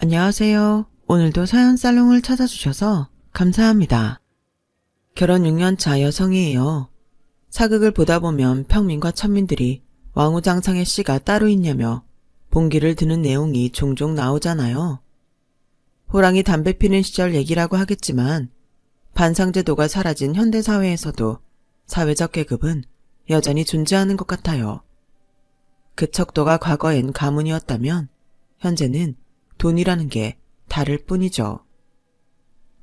안녕하세요. 오늘도 사연 살롱을 찾아주셔서 감사합니다. 결혼 6년차 여성이에요. 사극을 보다 보면 평민과 천민들이 왕우장창의 씨가 따로 있냐며 봉기를 드는 내용이 종종 나오잖아요. 호랑이 담배 피는 시절 얘기라고 하겠지만 반상제도가 사라진 현대사회에서도 사회적 계급은 여전히 존재하는 것 같아요. 그 척도가 과거엔 가문이었다면 현재는 돈이라는 게 다를 뿐이죠.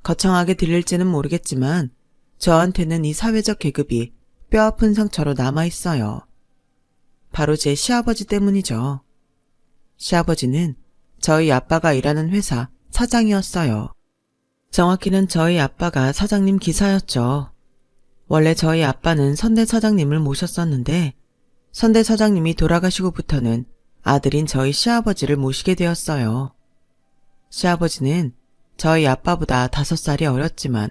거창하게 들릴지는 모르겠지만 저한테는 이 사회적 계급이 뼈아픈 상처로 남아있어요. 바로 제 시아버지 때문이죠. 시아버지는 저희 아빠가 일하는 회사 사장이었어요. 정확히는 저희 아빠가 사장님 기사였죠. 원래 저희 아빠는 선대 사장님을 모셨었는데 선대 사장님이 돌아가시고부터는 아들인 저희 시아버지를 모시게 되었어요. 시아버지는 저희 아빠보다 다섯 살이 어렸지만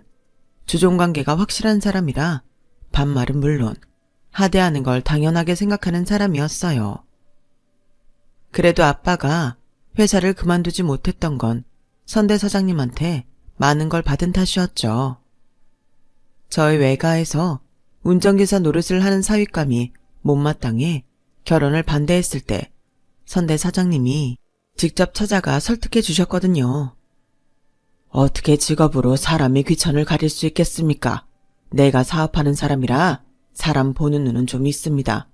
주종관계가 확실한 사람이라 반말은 물론 하대하는 걸 당연하게 생각하는 사람이었어요. 그래도 아빠가 회사를 그만두지 못했던 건 선대 사장님한테 많은 걸 받은 탓이었죠. 저희 외가에서 운전기사 노릇을 하는 사윗감이 못마땅해 결혼을 반대했을 때 선대 사장님이 직접 찾아가 설득해 주셨거든요. 어떻게 직업으로 사람의 귀천을 가릴 수 있겠습니까? 내가 사업하는 사람이라 사람 보는 눈은 좀 있습니다.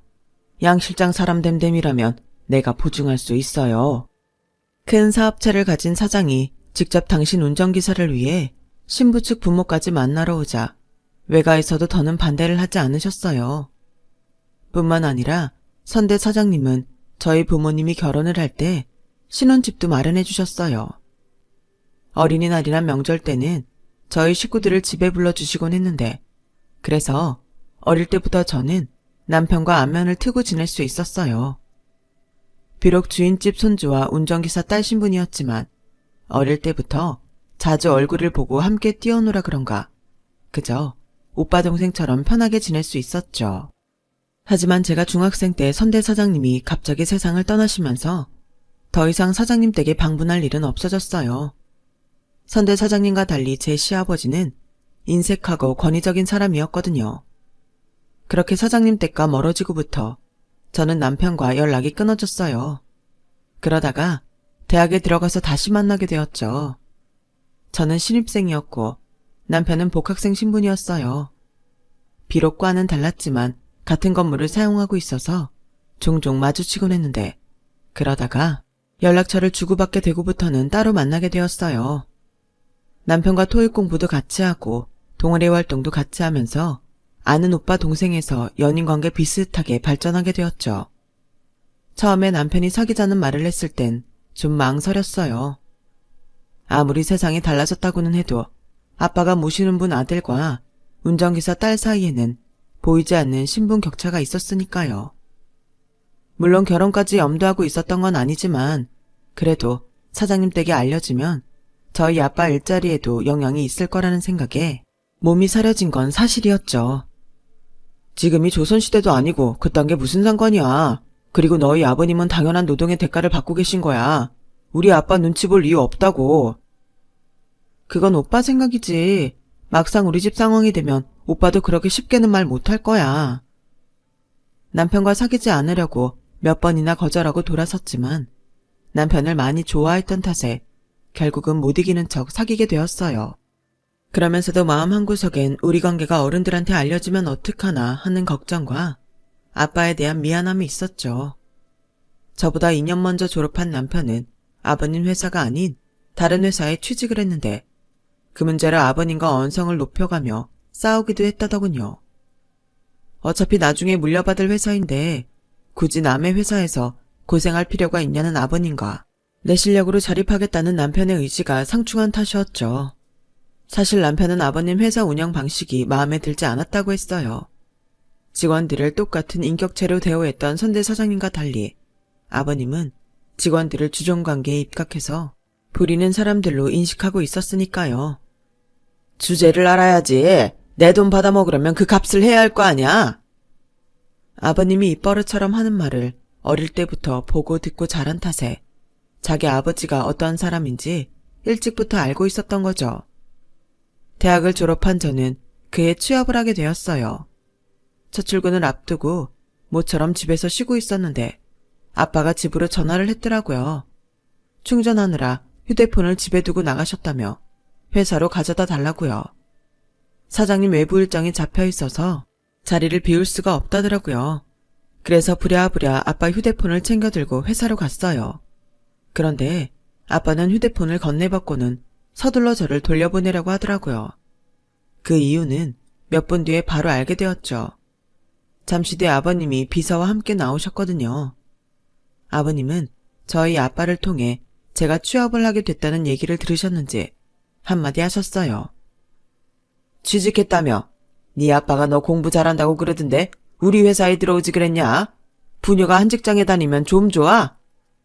양 실장 사람 됨됨이라면 내가 보증할 수 있어요. 큰 사업체를 가진 사장이 직접 당신 운전기사를 위해 신부 측 부모까지 만나러 오자 외가에서도 더는 반대를 하지 않으셨어요. 뿐만 아니라 선대 사장님은 저희 부모님이 결혼을 할 때 신혼집도 마련해 주셨어요. 어린이날이나 명절 때는 저희 식구들을 집에 불러주시곤 했는데 그래서 어릴 때부터 저는 남편과 안면을 트고 지낼 수 있었어요. 비록 주인집 손주와 운전기사 딸 신분이었지만 어릴 때부터 자주 얼굴을 보고 함께 뛰어노라 그런가 그저 오빠 동생처럼 편하게 지낼 수 있었죠. 하지만 제가 중학생 때 선대 사장님이 갑자기 세상을 떠나시면서 더 이상 사장님 댁에 방문할 일은 없어졌어요. 선대 사장님과 달리 제 시아버지는 인색하고 권위적인 사람이었거든요. 그렇게 사장님 댁과 멀어지고부터 저는 남편과 연락이 끊어졌어요. 그러다가 대학에 들어가서 다시 만나게 되었죠. 저는 신입생이었고 남편은 복학생 신분이었어요. 비록 과는 달랐지만 같은 건물을 사용하고 있어서 종종 마주치곤 했는데 그러다가 연락처를 주고받게 되고부터는 따로 만나게 되었어요. 남편과 토익 공부도 같이 하고 동아리 활동도 같이 하면서 아는 오빠 동생에서 연인 관계 비슷하게 발전하게 되었죠. 처음에 남편이 사귀자는 말을 했을 땐 좀 망설였어요. 아무리 세상이 달라졌다고는 해도 아빠가 모시는 분 아들과 운전기사 딸 사이에는 보이지 않는 신분 격차가 있었으니까요. 물론 결혼까지 염두하고 있었던 건 아니지만 그래도 사장님 댁에 알려지면 저희 아빠 일자리에도 영향이 있을 거라는 생각에 몸이 사려진 건 사실이었죠. 지금이 조선시대도 아니고 그딴 게 무슨 상관이야. 그리고 너희 아버님은 당연한 노동의 대가를 받고 계신 거야. 우리 아빠 눈치 볼 이유 없다고. 그건 오빠 생각이지. 막상 우리 집 상황이 되면 오빠도 그렇게 쉽게는 말 못할 거야. 남편과 사귀지 않으려고 몇 번이나 거절하고 돌아섰지만 남편을 많이 좋아했던 탓에 결국은 못 이기는 척 사귀게 되었어요. 그러면서도 마음 한구석엔 우리 관계가 어른들한테 알려지면 어떡하나 하는 걱정과 아빠에 대한 미안함이 있었죠. 저보다 2년 먼저 졸업한 남편은 아버님 회사가 아닌 다른 회사에 취직을 했는데 그 문제로 아버님과 언성을 높여가며 싸우기도 했다더군요. 어차피 나중에 물려받을 회사인데 굳이 남의 회사에서 고생할 필요가 있냐는 아버님과 내 실력으로 자립하겠다는 남편의 의지가 상충한 탓이었죠. 사실 남편은 아버님 회사 운영 방식이 마음에 들지 않았다고 했어요. 직원들을 똑같은 인격체로 대우했던 선대 사장님과 달리 아버님은 직원들을 주종관계에 입각해서 부리는 사람들로 인식하고 있었으니까요. 주제를 알아야지. 내 돈 받아먹으려면 그 값을 해야 할 거 아니야. 아버님이 입버릇처럼 하는 말을 어릴 때부터 보고 듣고 자란 탓에 자기 아버지가 어떤 사람인지 일찍부터 알고 있었던 거죠. 대학을 졸업한 저는 그에 취업을 하게 되었어요. 첫 출근을 앞두고 모처럼 집에서 쉬고 있었는데 아빠가 집으로 전화를 했더라고요. 충전하느라 휴대폰을 집에 두고 나가셨다며 회사로 가져다 달라고요. 사장님 외부 일정이 잡혀 있어서 자리를 비울 수가 없다더라고요. 그래서 부랴부랴 아빠 휴대폰을 챙겨 들고 회사로 갔어요. 그런데 아빠는 휴대폰을 건네받고는 서둘러 저를 돌려보내라고 하더라고요. 그 이유는 몇 분 뒤에 바로 알게 되었죠. 잠시 뒤 아버님이 비서와 함께 나오셨거든요. 아버님은 저희 아빠를 통해 제가 취업을 하게 됐다는 얘기를 들으셨는지 한마디 하셨어요. 취직했다며? 네 아빠가 너 공부 잘한다고 그러던데 우리 회사에 들어오지 그랬냐? 부녀가 한 직장에 다니면 좀 좋아?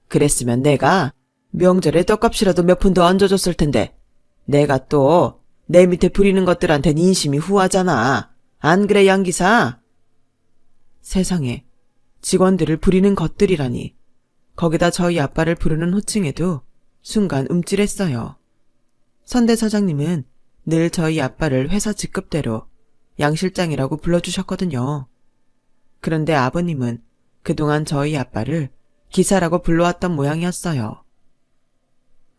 그랬으면 내가 명절에 떡값이라도 몇 푼 더 얹어줬을 텐데 내가 또 내 밑에 부리는 것들한텐 인심이 후하잖아. 안 그래 양 기사? 세상에 직원들을 부리는 것들이라니. 거기다 저희 아빠를 부르는 호칭에도 순간 움찔했어요. 선대 사장님은 늘 저희 아빠를 회사 직급대로 양 실장이라고 불러주셨거든요. 그런데 아버님은 그동안 저희 아빠를 기사라고 불러왔던 모양이었어요.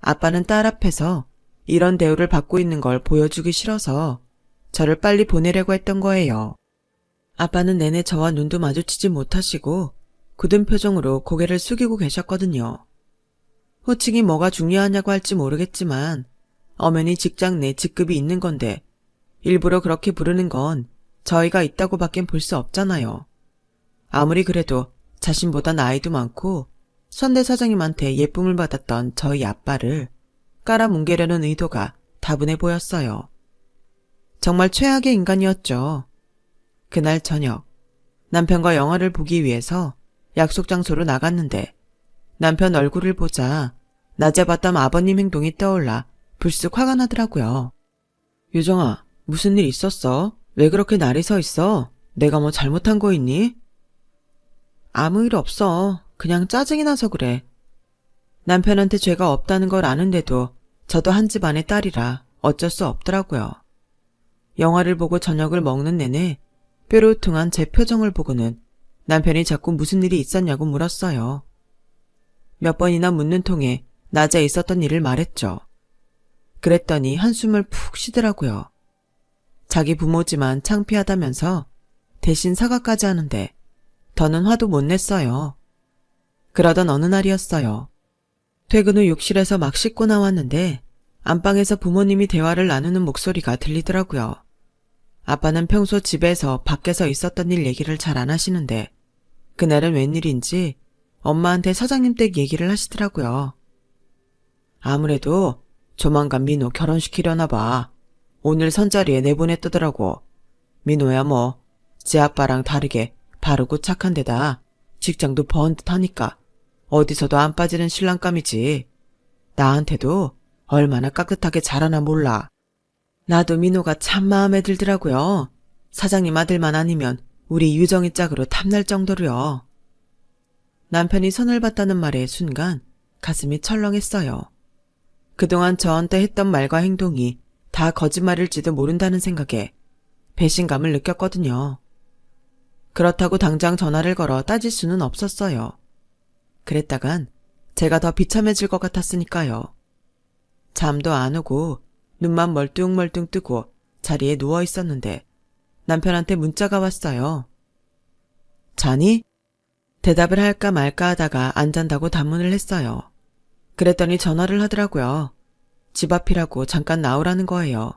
아빠는 딸 앞에서 이런 대우를 받고 있는 걸 보여주기 싫어서 저를 빨리 보내려고 했던 거예요. 아빠는 내내 저와 눈도 마주치지 못하시고 굳은 표정으로 고개를 숙이고 계셨거든요. 호칭이 뭐가 중요하냐고 할지 모르겠지만 엄연히 직장 내 직급이 있는 건데 일부러 그렇게 부르는 건 저희가 있다고 밖엔 볼 수 없잖아요. 아무리 그래도 자신보다 나이도 많고 선대 사장님한테 예쁨을 받았던 저희 아빠를 깔아뭉개려는 의도가 다분해 보였어요. 정말 최악의 인간이었죠. 그날 저녁 남편과 영화를 보기 위해서 약속 장소로 나갔는데 남편 얼굴을 보자 낮에 봤던 아버님 행동이 떠올라 불쑥 화가 나더라고요. 유정아, 무슨 일 있었어? 왜 그렇게 날이 서 있어? 내가 뭐 잘못한 거 있니? 아무 일 없어. 그냥 짜증이 나서 그래. 남편한테 죄가 없다는 걸 아는데도 저도 한 집안의 딸이라 어쩔 수 없더라고요. 영화를 보고 저녁을 먹는 내내 뾰루퉁한 제 표정을 보고는 남편이 자꾸 무슨 일이 있었냐고 물었어요. 몇 번이나 묻는 통에 낮에 있었던 일을 말했죠. 그랬더니 한숨을 푹 쉬더라고요. 자기 부모지만 창피하다면서 대신 사과까지 하는데 더는 화도 못 냈어요. 그러던 어느 날이었어요. 퇴근 후 욕실에서 막 씻고 나왔는데 안방에서 부모님이 대화를 나누는 목소리가 들리더라고요. 아빠는 평소 집에서 밖에서 있었던 일 얘기를 잘 안 하시는데 그날은 웬일인지 엄마한테 사장님 댁 얘기를 하시더라고요. 아무래도 조만간 민호 결혼시키려나 봐. 오늘 선자리에 내보냈더더라고. 민호야 뭐, 지 아빠랑 다르게 바르고 착한 데다 직장도 번듯하니까 어디서도 안 빠지는 신랑감이지. 나한테도 얼마나 깍듯하게 잘하나 몰라. 나도 민호가 참 마음에 들더라고요. 사장님 아들만 아니면 우리 유정이 짝으로 탐날 정도로요. 남편이 손을 봤다는 말에 순간 가슴이 철렁했어요. 그동안 저한테 했던 말과 행동이 다 거짓말일지도 모른다는 생각에 배신감을 느꼈거든요. 그렇다고 당장 전화를 걸어 따질 수는 없었어요. 그랬다간 제가 더 비참해질 것 같았으니까요. 잠도 안 오고 눈만 멀뚱멀뚱 뜨고 자리에 누워 있었는데 남편한테 문자가 왔어요. 자니? 대답을 할까 말까 하다가 안 잔다고 단문을 했어요. 그랬더니 전화를 하더라고요. 집 앞이라고 잠깐 나오라는 거예요.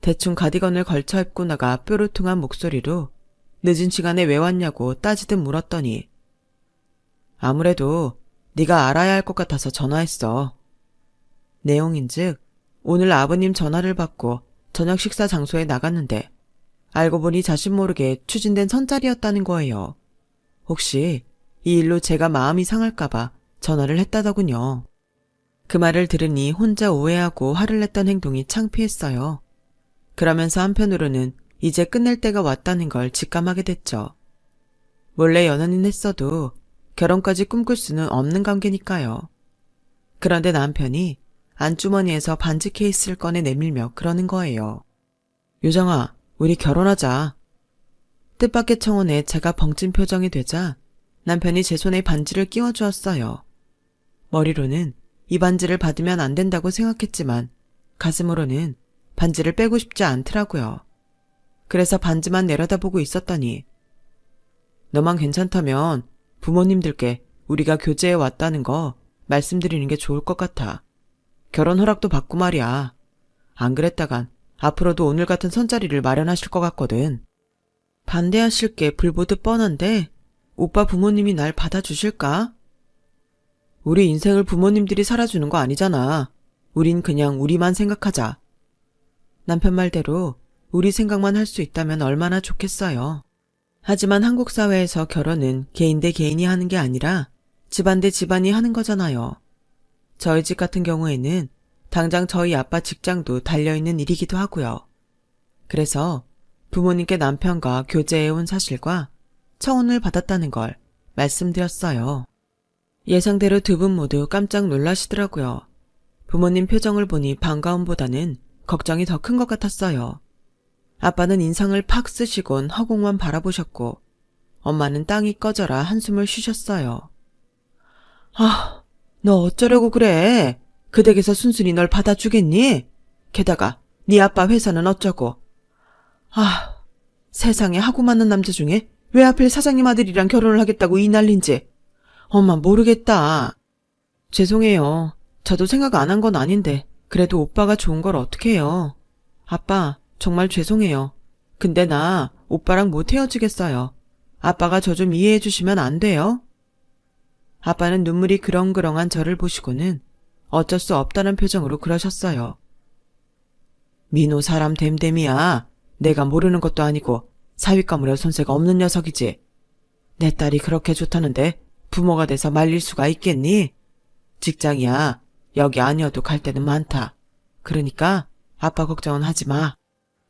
대충 가디건을 걸쳐 입고 나가 뾰루퉁한 목소리로 늦은 시간에 왜 왔냐고 따지듯 물었더니 아무래도 네가 알아야 할 것 같아서 전화했어. 내용인즉 오늘 아버님 전화를 받고 저녁 식사 장소에 나갔는데 알고 보니 자신 모르게 추진된 선자리였다는 거예요. 혹시 이 일로 제가 마음이 상할까봐 전화를 했다더군요. 그 말을 들으니 혼자 오해하고 화를 냈던 행동이 창피했어요. 그러면서 한편으로는 이제 끝낼 때가 왔다는 걸 직감하게 됐죠. 몰래 연애는 했어도 결혼까지 꿈꿀 수는 없는 관계니까요. 그런데 남편이 안주머니에서 반지 케이스를 꺼내 내밀며 그러는 거예요. 유정아, 우리 결혼하자. 뜻밖의 청혼에 제가 벙찐 표정이 되자 남편이 제 손에 반지를 끼워 주었어요. 머리로는 이 반지를 받으면 안 된다고 생각했지만 가슴으로는 반지를 빼고 싶지 않더라고요. 그래서 반지만 내려다보고 있었더니 너만 괜찮다면 부모님들께 우리가 교제해 왔다는 거 말씀드리는 게 좋을 것 같아. 결혼 허락도 받고 말이야. 안 그랬다간 앞으로도 오늘 같은 선자리를 마련하실 것 같거든. 반대하실 게 불보듯 뻔한데 오빠 부모님이 날 받아주실까? 우리 인생을 부모님들이 살아주는 거 아니잖아. 우린 그냥 우리만 생각하자. 남편 말대로 우리 생각만 할 수 있다면 얼마나 좋겠어요. 하지만 한국 사회에서 결혼은 개인 대 개인이 하는 게 아니라 집안 대 집안이 하는 거잖아요. 저희 집 같은 경우에는 당장 저희 아빠 직장도 달려있는 일이기도 하고요. 그래서 부모님께 남편과 교제해온 사실과 청혼을 받았다는 걸 말씀드렸어요. 예상대로 두 분 모두 깜짝 놀라시더라고요. 부모님 표정을 보니 반가움보다는 걱정이 더 큰 것 같았어요. 아빠는 인상을 팍 쓰시곤 허공만 바라보셨고, 엄마는 땅이 꺼져라 한숨을 쉬셨어요. 아, 너 어쩌려고 그래? 그 댁에서 순순히 널 받아주겠니? 게다가 네 아빠 회사는 어쩌고? 아, 세상에 하고 많은 남자 중에 왜 하필 사장님 아들이랑 결혼을 하겠다고 이 난린지. 엄마 모르겠다. 죄송해요. 저도 생각 안 한 건 아닌데 그래도 오빠가 좋은 걸 어떻게 해요. 아빠 정말 죄송해요. 근데 나 오빠랑 못 헤어지겠어요. 아빠가 저 좀 이해해 주시면 안 돼요? 아빠는 눈물이 그렁그렁한 저를 보시고는 어쩔 수 없다는 표정으로 그러셨어요. 민호 사람 됨됨이야. 내가 모르는 것도 아니고 사윗감으로 손색 없는 녀석이지. 내 딸이 그렇게 좋다는데 부모가 돼서 말릴 수가 있겠니? 직장이야. 여기 아니어도 갈 데는 많다. 그러니까 아빠 걱정은 하지 마.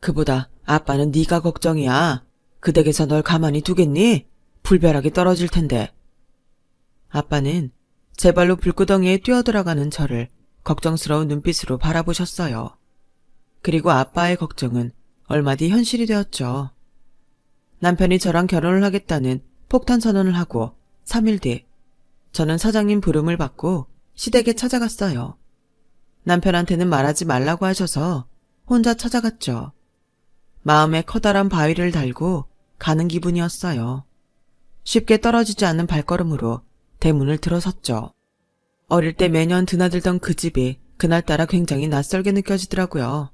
그보다 아빠는 네가 걱정이야. 그 댁에서 널 가만히 두겠니? 불벼락이 떨어질 텐데. 아빠는 제 발로 불구덩이에 뛰어들어가는 저를 걱정스러운 눈빛으로 바라보셨어요. 그리고 아빠의 걱정은 얼마 뒤 현실이 되었죠. 남편이 저랑 결혼을 하겠다는 폭탄 선언을 하고 3일 뒤 저는 사장님 부름을 받고 시댁에 찾아갔어요. 남편한테는 말하지 말라고 하셔서 혼자 찾아갔죠. 마음에 커다란 바위를 달고 가는 기분이었어요. 쉽게 떨어지지 않는 발걸음으로 대문을 들어섰죠. 어릴 때 매년 드나들던 그 집이 그날따라 굉장히 낯설게 느껴지더라고요.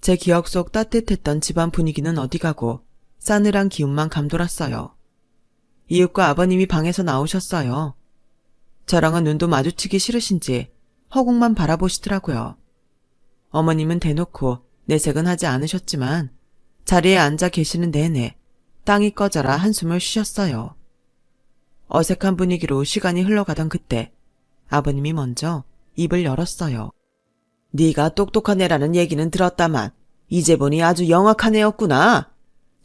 제 기억 속 따뜻했던 집안 분위기는 어디 가고 싸늘한 기운만 감돌았어요. 이웃과 아버님이 방에서 나오셨어요. 저랑은 눈도 마주치기 싫으신지 허공만 바라보시더라고요. 어머님은 대놓고 내색은 하지 않으셨지만 자리에 앉아 계시는 내내 땅이 꺼져라 한숨을 쉬셨어요. 어색한 분위기로 시간이 흘러가던 그때 아버님이 먼저 입을 열었어요. 네가 똑똑한 애라는 얘기는 들었다만 이제 보니 아주 영악한 애였구나.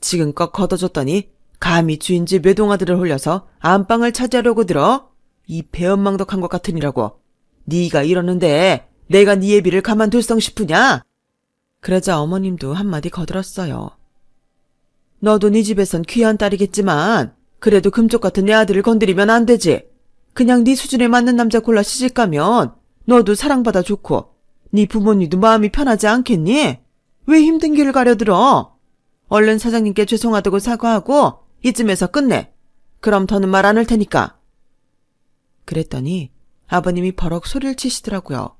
지금껏 걷어줬더니 감히 주인집 외동아들을 홀려서 안방을 차지하려고 들어? 이 배은망덕한 것 같으니라고. 네가 이러는데 내가 네 애비를 가만둘 성 싶으냐? 그러자 어머님도 한마디 거들었어요. 너도 네 집에선 귀한 딸이겠지만 그래도 금쪽 같은 내 아들을 건드리면 안 되지. 그냥 네 수준에 맞는 남자 골라 시집 가면 너도 사랑받아 좋고 네 부모님도 마음이 편하지 않겠니? 왜 힘든 길을 가려들어? 얼른 사장님께 죄송하다고 사과하고 이쯤에서 끝내. 그럼 더는 말 안 할 테니까. 그랬더니 아버님이 버럭 소리를 치시더라고요.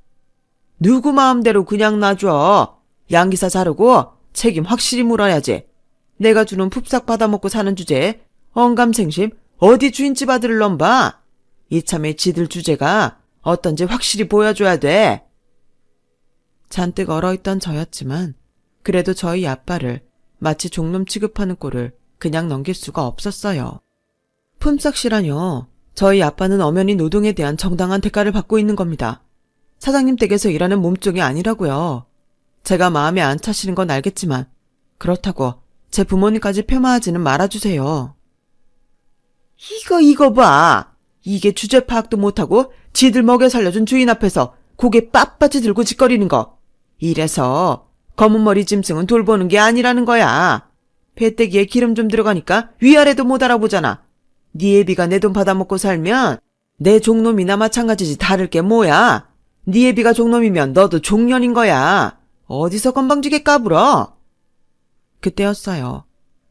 누구 마음대로 그냥 놔줘. 양기사 자르고 책임 확실히 물어야지. 내가 주는 푹삭 받아먹고 사는 주제에 언감생심 어디 주인집 아들을 넘봐. 이참에 지들 주제가 어떤지 확실히 보여줘야 돼. 잔뜩 얼어있던 저였지만 그래도 저희 아빠를 마치 종놈 취급하는 꼴을 그냥 넘길 수가 없었어요. 품삯이라뇨. 저희 아빠는 엄연히 노동에 대한 정당한 대가를 받고 있는 겁니다. 사장님 댁에서 일하는 몸종이 아니라고요. 제가 마음에 안 차시는 건 알겠지만 그렇다고 제 부모님까지 폄하하지는 말아주세요. 이거 이거 봐. 이게 주제 파악도 못하고 지들 먹여 살려준 주인 앞에서 고개 빳빳이 들고 짓거리는 거. 이래서 검은 머리 짐승은 돌보는 게 아니라는 거야. 배때기에 기름 좀 들어가니까 위아래도 못 알아보잖아. 네 애비가 내 돈 받아먹고 살면 내 종놈이나 마찬가지지 다를 게 뭐야. 네 애비가 종놈이면 너도 종년인 거야. 어디서 건방지게 까불어? 그때였어요.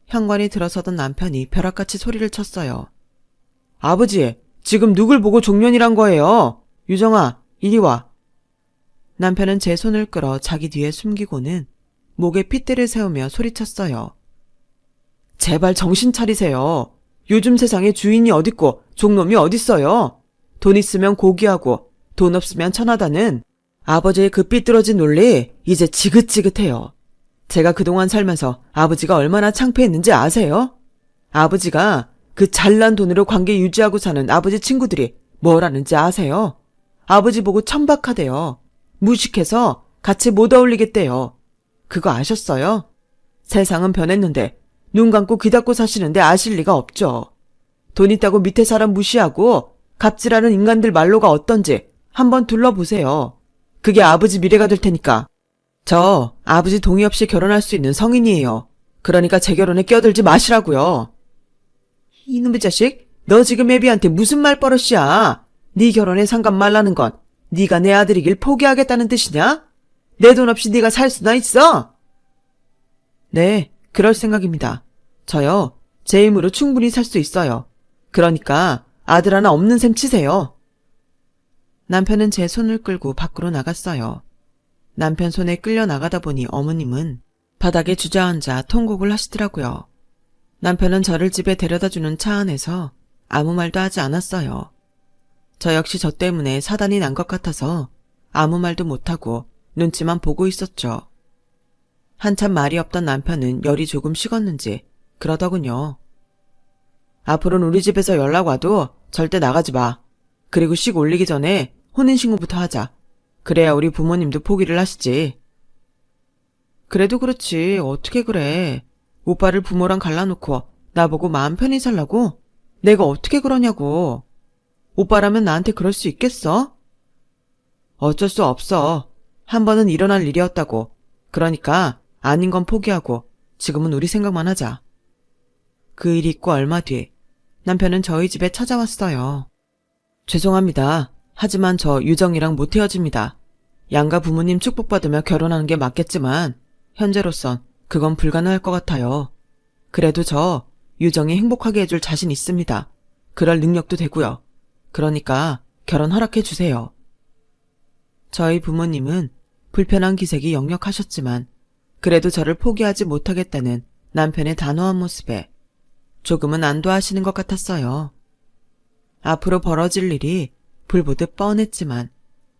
현관이 들어서던 남편이 벼락같이 소리를 쳤어요. 아버지, 지금 누굴 보고 종년이란 거예요? 유정아, 이리 와. 남편은 제 손을 끌어 자기 뒤에 숨기고는 목에 핏대를 세우며 소리쳤어요. 제발 정신 차리세요. 요즘 세상에 주인이 어딨고 종놈이 어딨어요. 돈 있으면 고기하고 돈 없으면 천하다는 아버지의 그 삐뚤어진 논리 이제 지긋지긋해요. 제가 그동안 살면서 아버지가 얼마나 창피했는지 아세요? 아버지가 그 잘난 돈으로 관계 유지하고 사는 아버지 친구들이 뭐라는지 아세요? 아버지 보고 천박하대요. 무식해서 같이 못 어울리겠대요. 그거 아셨어요? 세상은 변했는데 눈 감고 귀 닫고 사시는데 아실 리가 없죠. 돈 있다고 밑에 사람 무시하고 갑질하는 인간들 말로가 어떤지 한번 둘러보세요. 그게 아버지 미래가 될 테니까. 저 아버지 동의 없이 결혼할 수 있는 성인이에요. 그러니까 제 결혼에 끼어들지 마시라고요. 이놈의 자식, 너 지금 애비한테 무슨 말버릇이야? 네 결혼에 상관 말라는 건 네가 내 아들이길 포기하겠다는 뜻이냐? 내 돈 없이 네가 살 수나 있어? 네, 그럴 생각입니다. 저요, 제 힘으로 충분히 살 수 있어요. 그러니까 아들 하나 없는 셈 치세요. 남편은 제 손을 끌고 밖으로 나갔어요. 남편 손에 끌려 나가다 보니 어머님은 바닥에 주저앉아 통곡을 하시더라고요. 남편은 저를 집에 데려다 주는 차 안에서 아무 말도 하지 않았어요. 저 역시 저 때문에 사단이 난 것 같아서 아무 말도 못하고 눈치만 보고 있었죠. 한참 말이 없던 남편은 열이 조금 식었는지 그러더군요. 앞으로는 우리 집에서 연락 와도 절대 나가지 마. 그리고 씩 올리기 전에 혼인신고부터 하자. 그래야 우리 부모님도 포기를 하시지. 그래도 그렇지. 어떻게 그래. 오빠를 부모랑 갈라놓고 나보고 마음 편히 살라고? 내가 어떻게 그러냐고. 오빠라면 나한테 그럴 수 있겠어? 어쩔 수 없어. 한 번은 일어날 일이었다고. 그러니까 아닌 건 포기하고 지금은 우리 생각만 하자. 그 일이 있고 얼마 뒤 남편은 저희 집에 찾아왔어요. 죄송합니다. 하지만 저 유정이랑 못 헤어집니다. 양가 부모님 축복받으며 결혼하는 게 맞겠지만 현재로선 그건 불가능할 것 같아요. 그래도 저 유정이 행복하게 해줄 자신 있습니다. 그럴 능력도 되고요. 그러니까 결혼 허락해 주세요. 저희 부모님은 불편한 기색이 역력하셨지만 그래도 저를 포기하지 못하겠다는 남편의 단호한 모습에 조금은 안도하시는 것 같았어요. 앞으로 벌어질 일이 불보듯 뻔했지만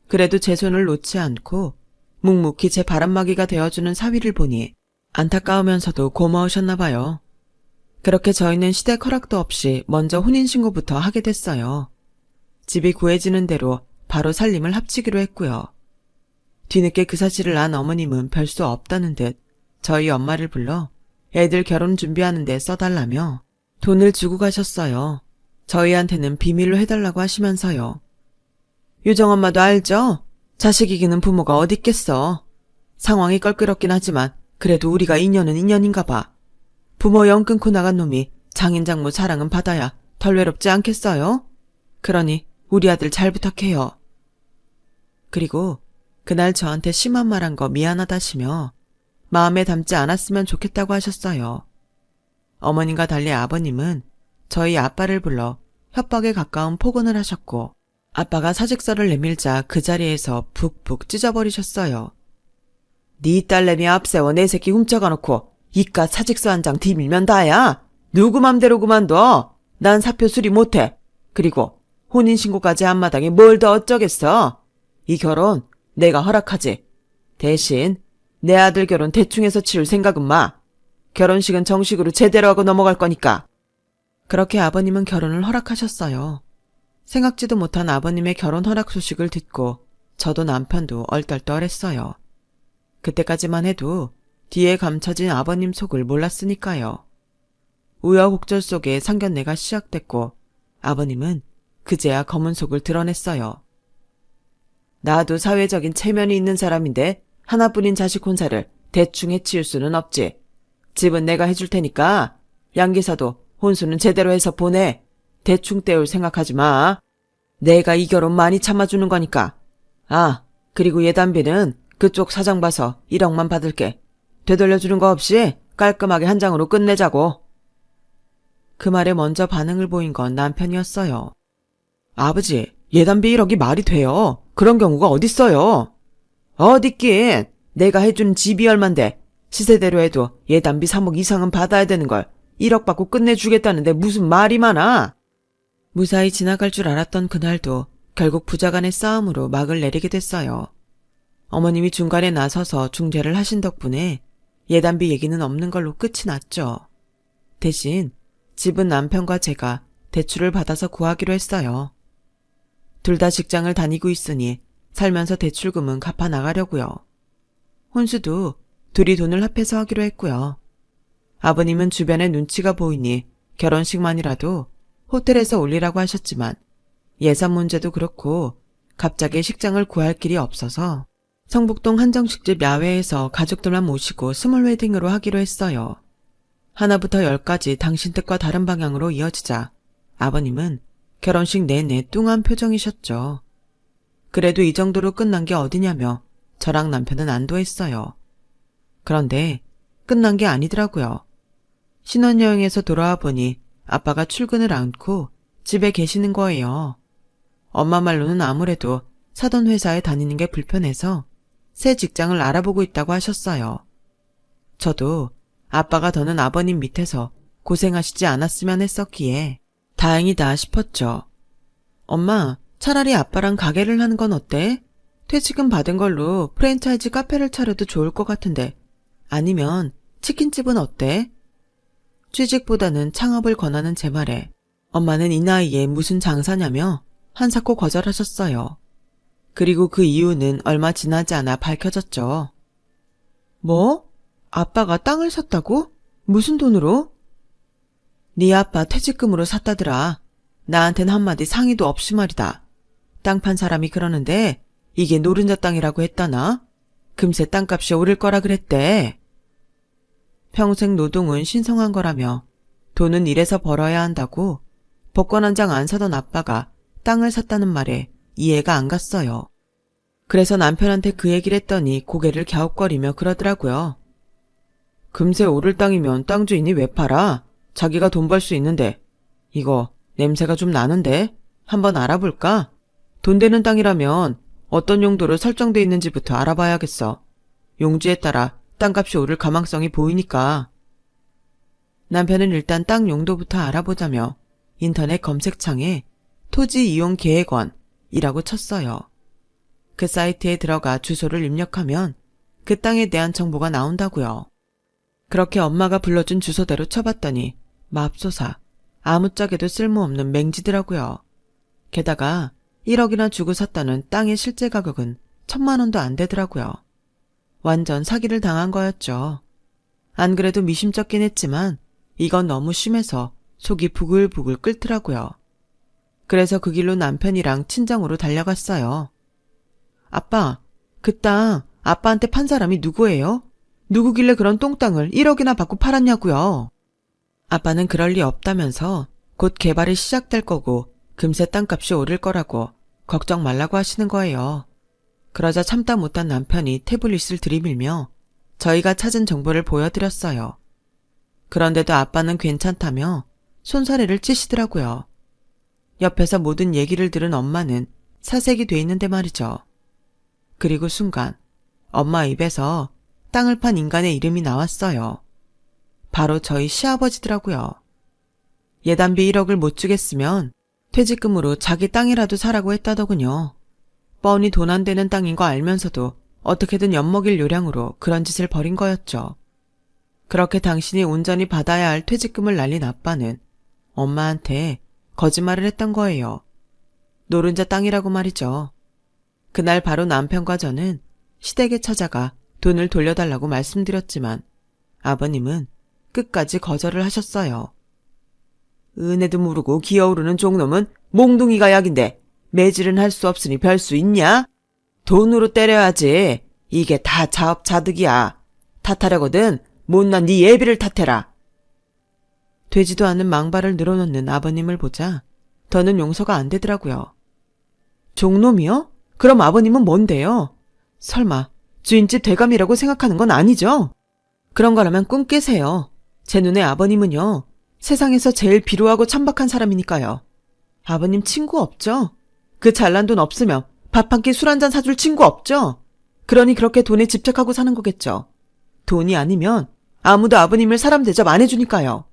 그래도 제 손을 놓지 않고 묵묵히 제 바람막이가 되어주는 사위를 보니 안타까우면서도 고마우셨나 봐요. 그렇게 저희는 시댁 허락도 없이 먼저 혼인신고부터 하게 됐어요. 집이 구해지는 대로 바로 살림을 합치기로 했고요. 뒤늦게 그 사실을 안 어머님은 별 수 없다는 듯 저희 엄마를 불러 애들 결혼 준비하는데 써달라며 돈을 주고 가셨어요. 저희한테는 비밀로 해달라고 하시면서요. 유정 엄마도 알죠? 자식 이기는 부모가 어딨겠어. 상황이 껄끄럽긴 하지만 그래도 우리가 인연은 인연인가 봐. 부모 영 끊고 나간 놈이 장인 장모 사랑은 받아야 덜 외롭지 않겠어요? 그러니 우리 아들 잘 부탁해요. 그리고 그날 저한테 심한 말 한 거 미안하다시며 마음에 담지 않았으면 좋겠다고 하셨어요. 어머님과 달리 아버님은 저희 아빠를 불러 협박에 가까운 폭언을 하셨고 아빠가 사직서를 내밀자 그 자리에서 북북 찢어버리셨어요. 네 딸내미 앞세워 내 새끼 훔쳐가 놓고 이깟 사직서 한 장 뒤밀면 다야. 누구 맘대로 그만둬. 난 사표 수리 못해. 그리고 혼인신고까지 한마당에 뭘 더 어쩌겠어. 이 결혼 내가 허락하지. 대신 내 아들 결혼 대충해서 치울 생각은 마. 결혼식은 정식으로 제대로 하고 넘어갈 거니까. 그렇게 아버님은 결혼을 허락하셨어요. 생각지도 못한 아버님의 결혼 허락 소식을 듣고 저도 남편도 얼떨떨했어요. 그때까지만 해도 뒤에 감춰진 아버님 속을 몰랐으니까요. 우여곡절 속에 상견례가 시작됐고 아버님은 그제야 검은 속을 드러냈어요. 나도 사회적인 체면이 있는 사람인데 하나뿐인 자식 혼사를 대충 해치울 수는 없지. 집은 내가 해줄 테니까 양 기사도 혼수는 제대로 해서 보내. 대충 때울 생각하지 마. 내가 이 결혼 많이 참아주는 거니까. 아, 그리고 예단비는 그쪽 사장 봐서 1억만 받을게. 되돌려주는 거 없이 깔끔하게 한 장으로 끝내자고. 그 말에 먼저 반응을 보인 건 남편이었어요. 아버지, 예단비 1억이 말이 돼요. 그런 경우가 어딨어요. 어딨긴. 내가 해준 집이 얼만데 시세대로 해도 예단비 3억 이상은 받아야 되는 걸 1억 받고 끝내주겠다는데 무슨 말이 많아. 무사히 지나갈 줄 알았던 그날도 결국 부자 간의 싸움으로 막을 내리게 됐어요. 어머님이 중간에 나서서 중재를 하신 덕분에 예단비 얘기는 없는 걸로 끝이 났죠. 대신 집은 남편과 제가 대출을 받아서 구하기로 했어요. 둘 다 직장을 다니고 있으니 살면서 대출금은 갚아 나가려고요. 혼수도 둘이 돈을 합해서 하기로 했고요. 아버님은 주변에 눈치가 보이니 결혼식만이라도 호텔에서 올리라고 하셨지만 예산 문제도 그렇고 갑자기 식장을 구할 길이 없어서 성북동 한정식집 야외에서 가족들만 모시고 스몰 웨딩으로 하기로 했어요. 하나부터 열까지 당신 뜻과 다른 방향으로 이어지자 아버님은 결혼식 내내 뚱한 표정이셨죠. 그래도 이 정도로 끝난 게 어디냐며 저랑 남편은 안도했어요. 그런데 끝난 게 아니더라고요. 신혼여행에서 돌아와 보니 아빠가 출근을 않고 집에 계시는 거예요. 엄마 말로는 아무래도 사돈 회사에 다니는 게 불편해서 새 직장을 알아보고 있다고 하셨어요. 저도 아빠가 더는 아버님 밑에서 고생하시지 않았으면 했었기에 다행이다 싶었죠. 엄마, 차라리 아빠랑 가게를 하는 건 어때? 퇴직금 받은 걸로 프랜차이즈 카페를 차려도 좋을 것 같은데. 아니면 치킨집은 어때? 취직보다는 창업을 권하는 제 말에 엄마는 이 나이에 무슨 장사냐며 한사코 거절하셨어요. 그리고 그 이유는 얼마 지나지 않아 밝혀졌죠. 뭐? 아빠가 땅을 샀다고? 무슨 돈으로? 네 아빠 퇴직금으로 샀다더라. 나한텐 한마디 상의도 없이 말이다. 땅 판 사람이 그러는데 이게 노른자 땅이라고 했다나? 금세 땅값이 오를 거라 그랬대. 평생 노동은 신성한 거라며 돈은 일해서 벌어야 한다고 복권 한 장 안 사던 아빠가 땅을 샀다는 말에 이해가 안 갔어요. 그래서 남편한테 그 얘기를 했더니 고개를 갸웃거리며 그러더라고요. 금세 오를 땅이면 땅 주인이 왜 팔아? 자기가 돈 벌 수 있는데. 이거 냄새가 좀 나는데? 한번 알아볼까? 돈 되는 땅이라면 어떤 용도로 설정돼 있는지부터 알아봐야겠어. 용지에 따라 땅값이 오를 가망성이 보이니까. 남편은 일단 땅 용도부터 알아보자며 인터넷 검색창에 토지 이용 계획원이라고 쳤어요. 그 사이트에 들어가 주소를 입력하면 그 땅에 대한 정보가 나온다고요. 그렇게 엄마가 불러준 주소대로 쳐봤더니 맙소사 아무짝에도 쓸모없는 맹지더라고요. 게다가 1억이나 주고 샀다는 땅의 실제 가격은 천만 원도 안 되더라고요. 완전 사기를 당한 거였죠. 안 그래도 미심쩍긴 했지만 이건 너무 심해서 속이 부글부글 끓더라고요. 그래서 그 길로 남편이랑 친정으로 달려갔어요. 아빠, 그 땅 아빠한테 판 사람이 누구예요? 누구길래 그런 똥땅을 1억이나 받고 팔았냐고요. 아빠는 그럴 리 없다면서 곧 개발이 시작될 거고 금세 땅값이 오를 거라고 걱정 말라고 하시는 거예요. 그러자 참다 못한 남편이 태블릿을 들이밀며 저희가 찾은 정보를 보여드렸어요. 그런데도 아빠는 괜찮다며 손사래를 치시더라고요. 옆에서 모든 얘기를 들은 엄마는 사색이 돼 있는데 말이죠. 그리고 순간 엄마 입에서 땅을 판 인간의 이름이 나왔어요. 바로 저희 시아버지더라고요. 예단비 1억을 못 주겠으면 퇴직금으로 자기 땅이라도 사라고 했다더군요. 뻔히 돈 안 되는 땅인 거 알면서도 어떻게든 엿먹일 요량으로 그런 짓을 벌인 거였죠. 그렇게 당신이 온전히 받아야 할 퇴직금을 날린 아빠는 엄마한테 거짓말을 했던 거예요. 노른자 땅이라고 말이죠. 그날 바로 남편과 저는 시댁에 찾아가 돈을 돌려달라고 말씀드렸지만 아버님은 끝까지 거절을 하셨어요. 은혜도 모르고 기어오르는 종놈은 몽둥이가 약인데 매질은 할 수 없으니 별 수 있냐? 돈으로 때려야지. 이게 다 자업자득이야. 탓하려거든 못난 네 예비를 탓해라. 되지도 않은 망발을 늘어놓는 아버님을 보자 더는 용서가 안 되더라고요. 종놈이요? 그럼 아버님은 뭔데요? 설마 주인집 대감이라고 생각하는 건 아니죠? 그런 거라면 꿈 깨세요. 제 눈에 아버님은요. 세상에서 제일 비루하고 천박한 사람이니까요. 아버님 친구 없죠? 그 잘난 돈 없으면 밥 한 끼 술 한 잔 사줄 친구 없죠? 그러니 그렇게 돈에 집착하고 사는 거겠죠. 돈이 아니면 아무도 아버님을 사람 대접 안 해주니까요.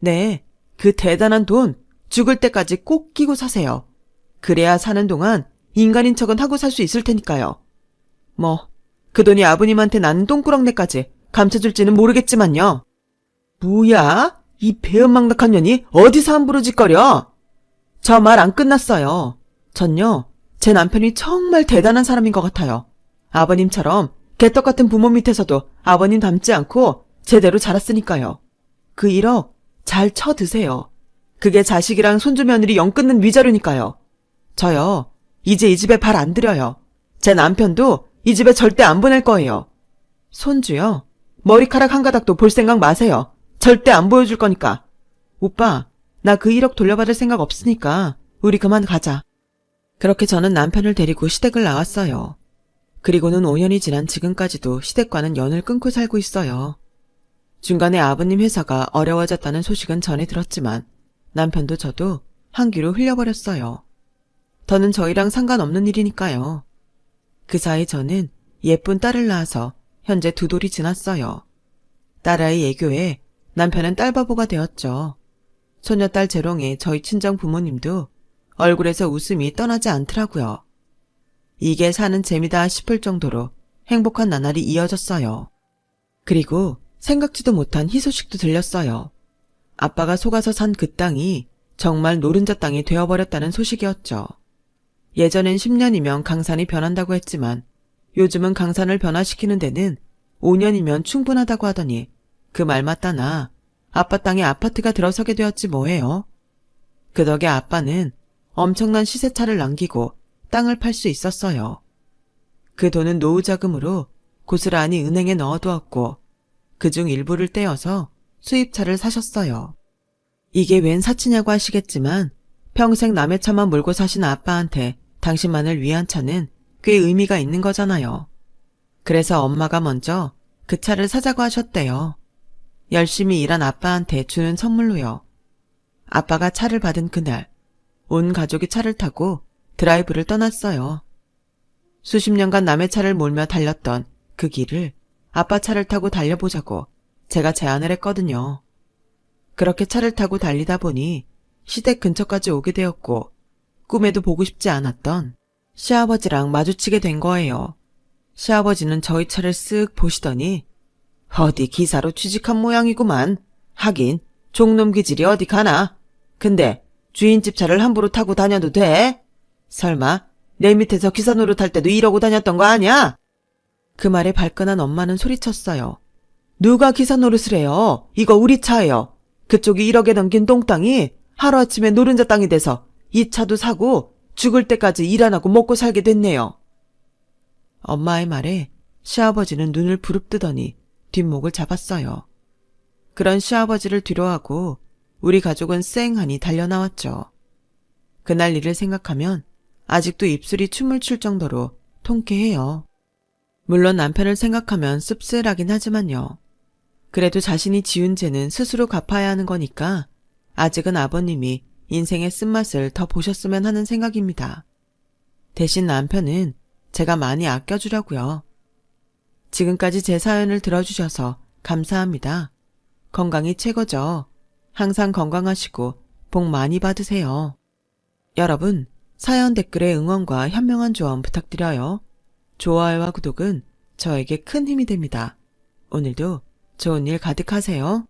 네, 그 대단한 돈 죽을 때까지 꼭 끼고 사세요. 그래야 사는 동안 인간인 척은 하고 살 수 있을 테니까요. 뭐, 그 돈이 아버님한테 나는 똥꾸렁내까지 감춰줄지는 모르겠지만요. 뭐야? 이 배은망덕한 년이 어디서 함부로 짓거려? 저 말 안 끝났어요. 전요, 제 남편이 정말 대단한 사람인 것 같아요. 아버님처럼 개떡 같은 부모 밑에서도 아버님 닮지 않고 제대로 자랐으니까요. 그 1억 잘 쳐드세요. 그게 자식이랑 손주 며느리 영 끊는 위자료니까요. 저요, 이제 이 집에 발 안 들여요. 제 남편도 이 집에 절대 안 보낼 거예요. 손주요, 머리카락 한 가닥도 볼 생각 마세요. 절대 안 보여줄 거니까. 오빠, 나 그 1억 돌려받을 생각 없으니까 우리 그만 가자. 그렇게 저는 남편을 데리고 시댁을 나왔어요. 그리고는 5년이 지난 지금까지도 시댁과는 연을 끊고 살고 있어요. 중간에 아버님 회사가 어려워졌다는 소식은 전해 들었지만 남편도 저도 한 귀로 흘려버렸어요. 더는 저희랑 상관없는 일이니까요. 그 사이 저는 예쁜 딸을 낳아서 현재 두 돌이 지났어요. 딸아이 애교에 남편은 딸바보가 되었죠. 소녀딸 재롱에 저희 친정 부모님도 얼굴에서 웃음이 떠나지 않더라고요. 이게 사는 재미다 싶을 정도로 행복한 나날이 이어졌어요. 그리고 생각지도 못한 희소식도 들렸어요. 아빠가 속아서 산 그 땅이 정말 노른자 땅이 되어버렸다는 소식이었죠. 예전엔 10년이면 강산이 변한다고 했지만 요즘은 강산을 변화시키는 데는 5년이면 충분하다고 하더니 그말 맞다나 아빠 땅에 아파트가 들어서게 되었지 뭐예요. 그 덕에 아빠는 엄청난 시세차를 남기고 땅을 팔 수 있었어요. 그 돈은 노후 자금으로 고스란히 은행에 넣어두었고 그중 일부를 떼어서 수입차를 사셨어요. 이게 웬 사치냐고 하시겠지만 평생 남의 차만 몰고 사신 아빠한테 당신만을 위한 차는 꽤 의미가 있는 거잖아요. 그래서 엄마가 먼저 그 차를 사자고 하셨대요. 열심히 일한 아빠한테 주는 선물로요. 아빠가 차를 받은 그날 온 가족이 차를 타고 드라이브를 떠났어요. 수십 년간 남의 차를 몰며 달렸던 그 길을 아빠 차를 타고 달려보자고 제가 제안을 했거든요. 그렇게 차를 타고 달리다 보니 시댁 근처까지 오게 되었고 꿈에도 보고 싶지 않았던 시아버지랑 마주치게 된 거예요. 시아버지는 저희 차를 쓱 보시더니 어디 기사로 취직한 모양이구만. 하긴 종놈 기질이 어디 가나. 근데 주인집 차를 함부로 타고 다녀도 돼? 설마 내 밑에서 기사 노릇할 때도 이러고 다녔던 거 아니야? 그 말에 발끈한 엄마는 소리쳤어요. 누가 기사 노릇을 해요? 이거 우리 차예요. 그쪽이 1억에 넘긴 똥땅이 하루아침에 노른자 땅이 돼서 이 차도 사고 죽을 때까지 일 안 하고 먹고 살게 됐네요. 엄마의 말에 시아버지는 눈을 부릅뜨더니 뒷목을 잡았어요. 그런 시아버지를 뒤로하고 우리 가족은 쌩하니 달려나왔죠. 그날 일을 생각하면 아직도 입술이 춤을 출 정도로 통쾌해요. 물론 남편을 생각하면 씁쓸하긴 하지만요. 그래도 자신이 지은 죄는 스스로 갚아야 하는 거니까 아직은 아버님이 인생의 쓴맛을 더 보셨으면 하는 생각입니다. 대신 남편은 제가 많이 아껴주려고요. 지금까지 제 사연을 들어주셔서 감사합니다. 건강이 최고죠. 항상 건강하시고 복 많이 받으세요. 여러분, 사연 댓글에 응원과 현명한 조언 부탁드려요. 좋아요와 구독은 저에게 큰 힘이 됩니다. 오늘도 좋은 일 가득하세요.